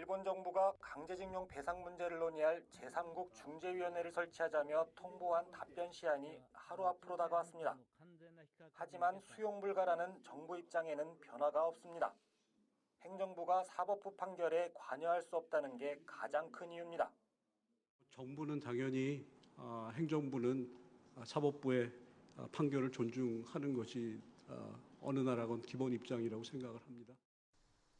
일본 정부가 강제징용 배상 문제를 논의할 제3국 중재위원회를 설치하자며 통보한 답변 시한이 하루 앞으로 다가왔습니다. 하지만 수용 불가라는 정부 입장에는 변화가 없습니다. 행정부가 사법부 판결에 관여할 수 없다는 게 가장 큰 이유입니다. 정부는 당연히 아, 행정부는 아, 사법부의 아, 판결을 존중하는 것이 아, 어느 나라건 기본 입장이라고 생각을 합니다.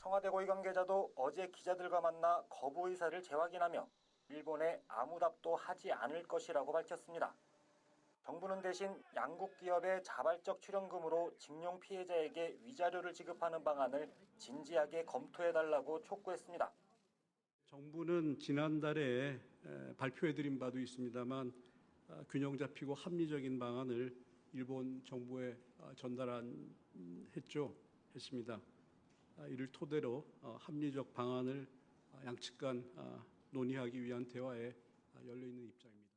청와대 고위 관계자도 어제 기자들과 만나 거부 의사를 재확인하며 일본에 아무 답도 하지 않을 것이라고 밝혔습니다. 정부는 대신 양국 기업의 자발적 출연금으로 징용 피해자에게 위자료를 지급하는 방안을 진지하게 검토해달라고 촉구했습니다. 정부는 지난달에 에, 발표해드린 바도 있습니다만 아, 균형 잡히고 합리적인 방안을 일본 정부에 아, 전달한 음, 했죠 했습니다. 아, 이를 토대로 어, 합리적 방안을 아, 양측 간 아, 논의하기 위한 대화에 아, 열려 있는 입장입니다.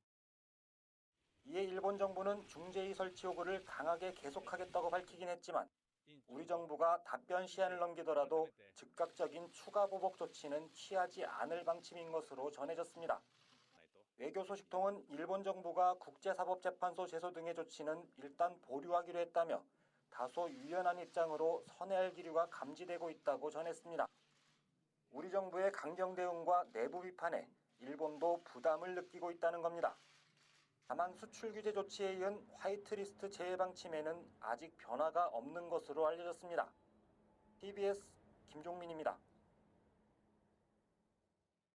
이에 일본 정부는 중재위 설치 요구를 강하게 계속하겠다고 밝히긴 했지만 우리 정부가 답변 시한을 넘기더라도 즉각적인 추가 보복 조치는 취하지 않을 방침인 것으로 전해졌습니다. 외교 소식통은 일본 정부가 국제사법재판소 제소 등의 조치는 일단 보류하기로 했다며 다소 유연한 입장으로 선회할 기류가 감지되고 있다고 전했습니다. 우리 정부의 강경 대응과 내부 비판에 일본도 부담을 느끼고 있다는 겁니다. 다만 수출 규제 조치에 이은 화이트리스트 제외 방침에는 아직 변화가 없는 것으로 알려졌습니다. TBS 김종민입니다.